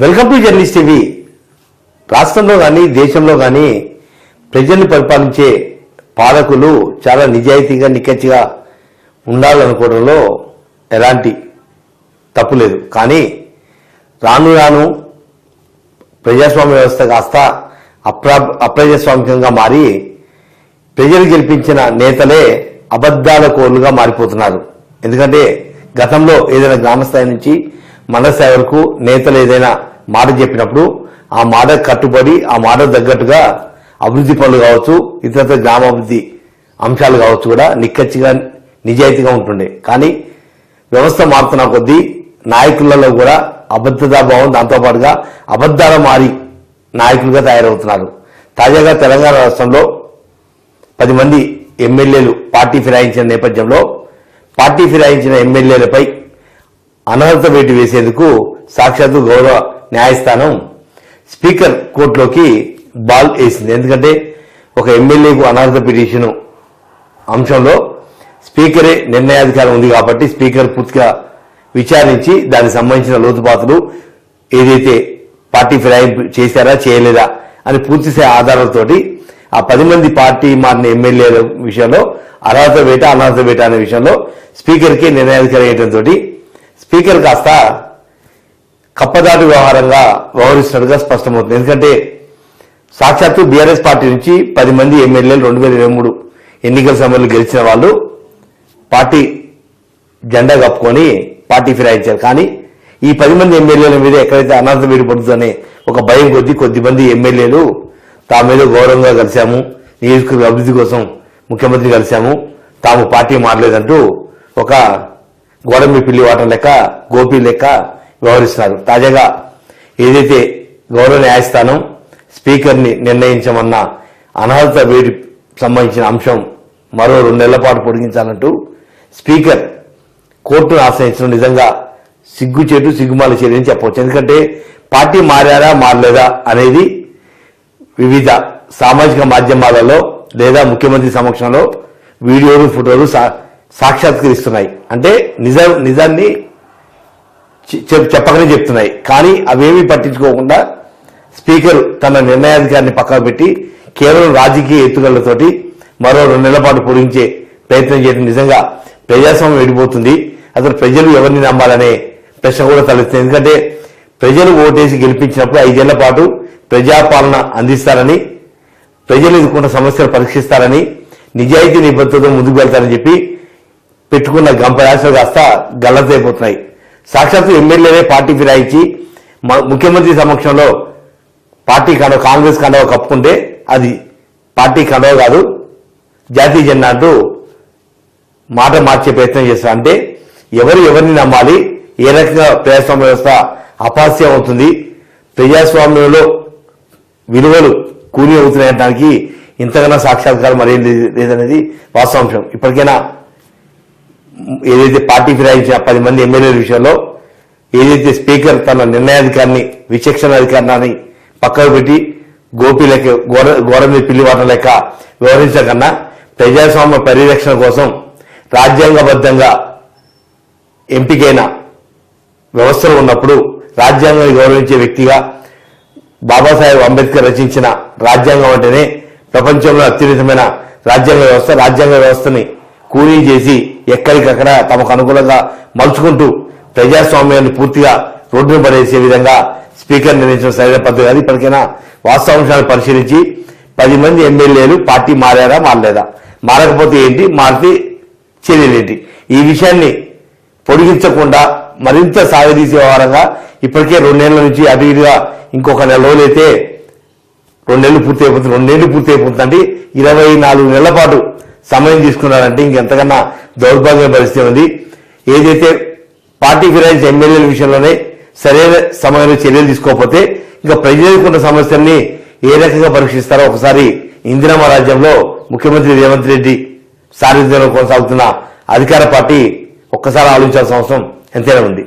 Welcome to journalist TV రాష్ట్రంలో కానీ దేశంలో కానీ ప్రజల్ని పరిపాలించే పాలకులు చాలా నిజాయితీగా నిక్కచ్చిగా ఉండాలనుకోవడంలో ఎలాంటి తప్పు లేదు. కానీ రాను రాను ప్రజాస్వామ్య వ్యవస్థ కాస్త అప్రా అప్రజాస్వామికంగా మారి ప్రజలు గెలిపించిన నేతలే అబద్ధాల కోర్లుగా మారిపోతున్నారు. ఎందుకంటే గతంలో ఏదైనా గ్రామస్థాయి నుంచి మండల వరకు నేతలు ఏదైనా మాట చెప్పినప్పుడు ఆ మాట కట్టుబడి ఆ మాట తగ్గట్టుగా అభివృద్ధి పనులు కావచ్చు ఇతర గ్రామాభివృద్ధి అంశాలు కావచ్చు కూడా నిక్కచ్చిగా నిజాయితీగా ఉంటుండే. కానీ వ్యవస్థ మారుతున్న కొద్దీ నాయకులలో కూడా అబద్ధతాభావం దాంతోపాటుగా అబద్ధాల మారి నాయకులుగా తయారవుతున్నారు. తాజాగా తెలంగాణ రాష్ట్రంలో పది మంది ఎమ్మెల్యేలు పార్టీ ఫిరాయించిన నేపథ్యంలో పార్టీ ఫిరాయించిన ఎమ్మెల్యేలపై అనర్హత వేటు వేసేందుకు సాక్షాత్తు గౌరవ న్యాయస్థానం స్పీకర్ కోర్టులోకి బాల్ వేసింది. ఎందుకంటే ఒక ఎమ్మెల్యేకు అనర్హత పిటిషన్ అంశంలో స్పీకరే నిర్ణయాధికారం ఉంది కాబట్టి స్పీకర్ పూర్తిగా విచారించి దానికి సంబంధించిన లోతుపాతులు ఏదైతే పార్టీ ఫిరాయింపు చేశారా చేయలేదా అని పూర్తి స్థాయి ఆధారాలతోటి ఆ పది మంది పార్టీ మారిన ఎమ్మెల్యేల విషయంలో అర్హత వేట అనర్హత వేట అనే విషయంలో స్పీకర్కి నిర్ణయాధికారం వేయడంతో స్పీకర్ కాస్త కప్పదాటి వ్యవహారంగా వ్యవహరిస్తున్నట్టుగా స్పష్టమవుతుంది. ఎందుకంటే సాక్షాత్తు బీఆర్ఎస్ పార్టీ నుంచి పది మంది ఎమ్మెల్యేలు రెండు వేల ఇరవై మూడు ఎన్నికల సమయంలో గెలిచిన వాళ్ళు పార్టీ జెండా కప్పుకొని పార్టీ ఫిరాయించారు. కానీ ఈ పది మంది ఎమ్మెల్యేల మీద ఎక్కడైతే అనర్థం వీడిపడుతుందనే ఒక భయం కొద్ది కొద్ది మంది ఎమ్మెల్యేలు తాము మీద గౌరవంగా కలిశాము నియోజకవర్గ అభివృద్ధి కోసం ముఖ్యమంత్రి కలిశాము తాము పార్టీ మారలేదంటూ ఒక గోడమి పిల్లి వాటర్ లెక్క గోపి లెక్క వ్యవహరిస్తున్నారు. తాజాగా ఏదైతే గౌరవ న్యాయస్థానం స్పీకర్ని నిర్ణయించమన్న అనర్హత వేడి సంబంధించిన అంశం మరో రెండు నెలల పాటు పొడిగించాలంటూ స్పీకర్ కోర్టును ఆశ్రయించడం నిజంగా సిగ్గుచేటు సిగ్గుమాల చర్య అని చెప్పవచ్చు. ఎందుకంటే పార్టీ మారారా మారలేదా అనేది వివిధ సామాజిక మాధ్యమాలలో లేదా ముఖ్యమంత్రి సమక్షంలో వీడియోలు ఫోటోలు సా- సాక్షాత్కరిస్తున్నాయి. అంటే నిజం నిజాన్ని చెప్పకనే చెప్తున్నాయి. కానీ అవేమీ పట్టించుకోకుండా స్పీకర్ తన నిర్ణయాధికారిని పక్కకు పెట్టి కేవలం రాజకీయ ఎత్తుగళ్ళతోటి మరో రెండు నెలల పాటు పొడిగించే ప్రయత్నం చేయడం నిజంగా ప్రజాస్వామ్యం వెళ్ళిపోతుంది అసలు ప్రజలు ఎవరిని నమ్మాలనే ప్రశ్న కూడా తలెత్తుంది. ఎందుకంటే ప్రజలు ఓటేసి గెలిపించినప్పుడు ఐదేళ్ళ పాటు ప్రజాపాలన అందిస్తారని ప్రజలు ఎదుర్కొన్న సమస్యలు పరీక్షిస్తారని నిజాయితీ నిబద్ధతతో ముందుకు వెళ్తారని చెప్పి పెట్టుకున్న గంపరాశలు కాస్త గల్లతైపోతున్నాయి సాక్షాత్తు ఎమ్మెల్యేనే పార్టీ ఫిరాయించి ముఖ్యమంత్రి సమక్షంలో పార్టీ కండవ కాంగ్రెస్ కండవ కప్పుకుంటే అది పార్టీ కండవ కాదు జాతీయ జెండా అంటూ మాట మార్చే ప్రయత్నం చేస్తారు అంటే ఎవరు ఎవరిని నమ్మాలి ఏ రకంగా ప్రజాస్వామ్య వ్యవస్థ అపాస్యం అవుతుంది ప్రజాస్వామ్యంలో విలువలు కూలి అవుతున్నాయనడానికి ఇంతకన్నా సాక్షాత్కారం మరేం లేదనేది వాస్తవాంశం. ఇప్పటికైనా ఏదైతే పార్టీ ఫిరాయించిన పది మంది ఎమ్మెల్యేల విషయంలో ఏదైతే స్పీకర్ తన నిర్ణయాధికారిని విచక్షణ అధికారాన్ని పక్కకు పెట్టి గోపి గోడ గోడ మీద పిల్లివాట లెక్క వ్యవహరించకన్నా ప్రజాస్వామ్య పరిరక్షణ కోసం రాజ్యాంగబద్ధంగా ఎంపికైన వ్యవస్థలు ఉన్నప్పుడు రాజ్యాంగాన్ని గౌరవించే వ్యక్తిగా బాబాసాహెబ్ అంబేద్కర్ రచించిన రాజ్యాంగం అంటేనే ప్రపంచంలో అత్యున్నతమైన రాజ్యాంగ వ్యవస్థ రాజ్యాంగ వ్యవస్థని కూలీ చేసి ఎక్కడికక్కడ తమకు అనుకూలంగా మలుచుకుంటూ ప్రజాస్వామ్యాన్ని పూర్తిగా రోడ్డు పడేసే విధంగా స్పీకర్ నిర్ణయించిన సరైన పద్ధతి కాదు ఇప్పటికైనా వాస్తవాంశాలను పరిశీలించి పది మంది ఎమ్మెల్యేలు పార్టీ మారారా మారలేదా? మారకపోతే ఏంటి? మారితే చర్యలేంటి ఈ విషయాన్ని పొడిగించకుండా మరింత సాగదీసే వ్యవహారంగా ఇప్పటికే రెండేళ్ళ నుంచి అటు ఇటుగా ఇంకొక నెల రోజులైతే రెండేళ్ళు పూర్తి అయిపోతుంది రెండేళ్ళు పూర్తి అయిపోతుంది అంటే ఇరవై నాలుగు నెలల పాటు సమయం తీసుకున్నారంటే ఇంకెంతకన్నా దౌర్భాగ్య పరిస్థితి ఉంది. ఏదైతే పార్టీ ఫిరాయించిన ఎమ్మెల్యేల విషయంలోనే సరైన సమయంలో చర్యలు తీసుకోకపోతే ఇంకా ప్రజలకున్న సమస్యల్ని ఏ రకంగా పరీక్షిస్తారో ఒకసారి ఇందిరామ రాజ్యంలో ముఖ్యమంత్రి రేవంత్ రెడ్డి సారథ్యంలో కొనసాగుతున్న అధికార పార్టీ ఒక్కసారి ఆలోచించాల్సిన అవసరం ఎంతైనా ఉంది.